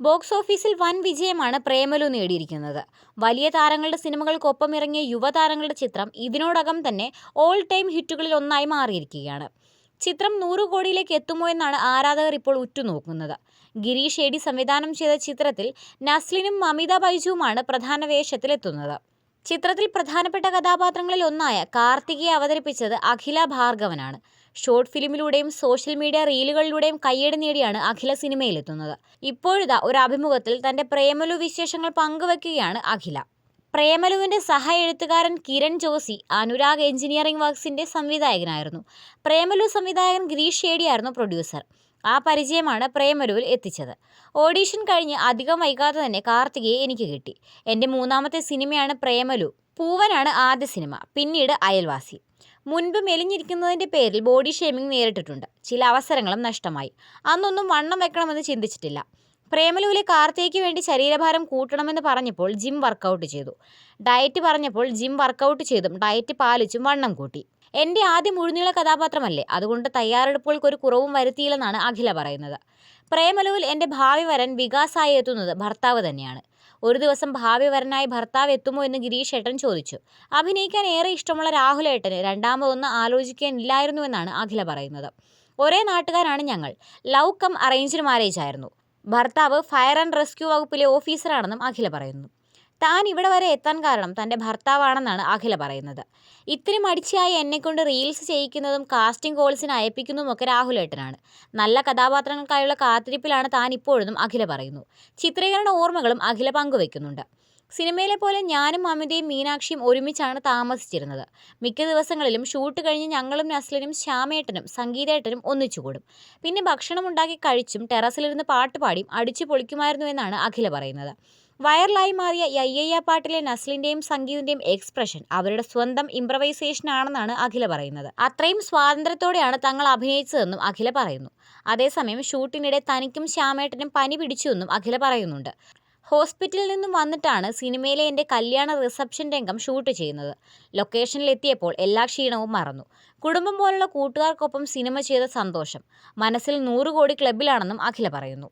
Box ഓഫീസിൽ വൻ വിജയമാണ് പ്രേമലു നേടിയിരിക്കുന്നത്. വലിയ താരങ്ങളുടെ സിനിമകൾക്കൊപ്പം ഇറങ്ങിയ യുവതാരങ്ങളുടെ ചിത്രം ഇതിനോടകം തന്നെ ഓൾ ടൈം ഹിറ്റുകളിൽ ഒന്നായി മാറിയിരിക്കുകയാണ്. ചിത്രം നൂറ് കോടിയിലേക്ക് എത്തുമോ എന്നാണ് ആരാധകർ ഇപ്പോൾ ഉറ്റുനോക്കുന്നത്. ഗിരീഷ് ഏടി സംവിധാനം ചെയ്ത ചിത്രത്തിൽ നസ്ലിനും അമിത ബൈജുവുമാണ് പ്രധാന വേഷത്തിലെത്തുന്നത്. ചിത്രത്തിൽ പ്രധാനപ്പെട്ട കഥാപാത്രങ്ങളിൽ ഒന്നായ കാർത്തികയെ അവതരിപ്പിച്ചത് അഖില ഭാർഗവനാണ്. ഷോർട്ട് ഫിലിമിലൂടെയും സോഷ്യൽ മീഡിയ റീലുകളിലൂടെയും കയ്യടി നേടിയാണ് അഖില സിനിമയിലെത്തുന്നത്. ഇപ്പോഴിതാ ഒരു അഭിമുഖത്തിൽ തന്റെ പ്രേമലു വിശേഷങ്ങൾ പങ്കുവെക്കുകയാണ് അഖില. പ്രേമലുവിന്റെ സഹ എഴുത്തുകാരൻ കിരൺ ജോസി അനുരാഗ് എഞ്ചിനീയറിംഗ് വർക്സിന്റെ സംവിധായകനായിരുന്നു. പ്രേമലു സംവിധായകൻ ഗിരീഷ് ഷേഡിയായിരുന്നു പ്രൊഡ്യൂസർ. ആ പരിചയമാണ് പ്രേമരുവിൽ എത്തിച്ചത്. ഓഡീഷൻ കഴിഞ്ഞ് അധികം വൈകാതെ തന്നെ കാർത്തികയെ എനിക്ക് കിട്ടി. എന്റെ മൂന്നാമത്തെ സിനിമയാണ് പ്രേമലു. പൂവനാണ് ആദ്യ സിനിമ പിന്നീട് അയൽവാസി. മുൻപ് മെലിഞ്ഞിരിക്കുന്നതിന്റെ പേരിൽ ബോഡി ഷേമിംഗ് നേരിട്ടിട്ടുണ്ട്. ചില അവസരങ്ങളും നഷ്ടമായി. അന്നൊന്നും വണ്ണം വെക്കണമെന്ന് ചിന്തിച്ചിട്ടില്ല. പ്രേമലുവിലെ കാർത്തികയ്ക്ക് വേണ്ടി ശരീരഭാരം കൂട്ടണമെന്ന് പറഞ്ഞപ്പോൾ ജിം വർക്കൗട്ട് ചെയ്തു. ഡയറ്റ് പറഞ്ഞപ്പോൾ ജിം വർക്കൗട്ട് ചെയ്തും ഡയറ്റ് പാലിച്ചും വണ്ണം കൂട്ടി. എന്റെ ആദ്യ മുഴുനീള കഥാപാത്രമല്ലേ? അതുകൊണ്ട് തയ്യാറെടുപ്പുകൾക്ക് ഒരു കുറവും വരുത്തിയില്ലെന്നാണ് അഖില പറയുന്നത്. പ്രേമലുവിൽ എന്റെ ഭാവി വരൻ വികാസായി എത്തുന്നത് ഭർത്താവ് തന്നെയാണ്. ഒരു ദിവസം ഭാവി വരനായി ഭർത്താവ് എത്തുമോ എന്ന് ഗിരീഷ് ഏട്ടൻ ചോദിച്ചു. അഭിനയിക്കാൻ ഏറെ ഇഷ്ടമുള്ള രാഹുൽ ഏട്ടന് രണ്ടാമതൊന്ന് ആലോചിക്കാനില്ലായിരുന്നുവെന്നാണ് അഖില പറയുന്നത്. ഒരേ നാട്ടുകാരാണ് ഞങ്ങൾ. ലവ് കം അറേഞ്ച്ഡ് മാരേജ് ആയിരുന്നു. ഭർത്താവ് ഫയർ ആൻഡ് റെസ്ക്യൂ വകുപ്പിലെ ഓഫീസറാണെന്നും അഖില പറയുന്നു. താൻ ഇവിടെ വരെ എത്താൻ കാരണം തന്റെ ഭർത്താവാണെന്നാണ് അഖില പറയുന്നത്. ഇത്തിരി മടിച്ചായി എന്നെക്കൊണ്ട് റീൽസ് ചെയ്യിക്കുന്നതും കാസ്റ്റിംഗ് കോൾസിന് അയപ്പിക്കുന്നതുമൊക്കെ രാഹുലേട്ടനാണ് നല്ല കഥാപാത്രങ്ങൾക്കായുള്ള കാത്തിരിപ്പിലാണ് താൻ ഇപ്പോഴും അഖില പറയുന്നു. ചിത്രീകരണ ഓർമ്മകളും അഖില പങ്കുവെക്കുന്നുണ്ട്. സിനിമയിലെ പോലെ ഞാനും അമിതയും മീനാക്ഷിയും ഒരുമിച്ചാണ് താമസിച്ചിരുന്നത്. മിക്ക ദിവസങ്ങളിലും ഷൂട്ട് കഴിഞ്ഞ് ഞങ്ങളും നസ്ലിനും ശ്യാമേട്ടനും സംഗീതേട്ടനും ഒന്നിച്ചുകൂടും പിന്നെ ഭക്ഷണം ഉണ്ടാക്കി കഴിച്ചും ടെറസിലിരുന്ന് പാട്ട് പാടിയും അടിച്ചു പൊളിക്കുമായിരുന്നു എന്നാണ് അഖില പറയുന്നത്. വൈറലായി മാറിയ യയ്യയ്യ പാട്ടിലെ നസ്ലിന്റെയും സംഗീതിന്റെയും എക്സ്പ്രഷൻ അവരുടെ സ്വന്തം ഇംപ്രവൈസേഷൻ ആണെന്നാണ് അഖില പറയുന്നത്. അത്രയും സ്വാതന്ത്ര്യത്തോടെയാണ് തങ്ങൾ അഭിനയിച്ചതെന്നും അഖില പറയുന്നു. അതേസമയം ഷൂട്ടിനിടെ തനിക്കും ശ്യാമേട്ടനും പനി പിടിച്ചുവെന്നും അഖില പറയുന്നുണ്ട്. ഹോസ്പിറ്റലിൽ നിന്നും വന്നിട്ടാണ് സിനിമയിലെ എന്റെ കല്യാണ റിസപ്ഷൻ രംഗം ഷൂട്ട് ചെയ്യുന്നത്. ലൊക്കേഷനിലെത്തിയപ്പോൾ എല്ലാ ക്ഷീണവും മറന്നു. കുടുംബം പോലുള്ള കൂട്ടുകാർക്കൊപ്പം സിനിമ ചെയ്ത സന്തോഷം. മനസ്സിൽ നൂറ് കോടി ക്ലബിലാണെന്നും അഖില പറയുന്നു.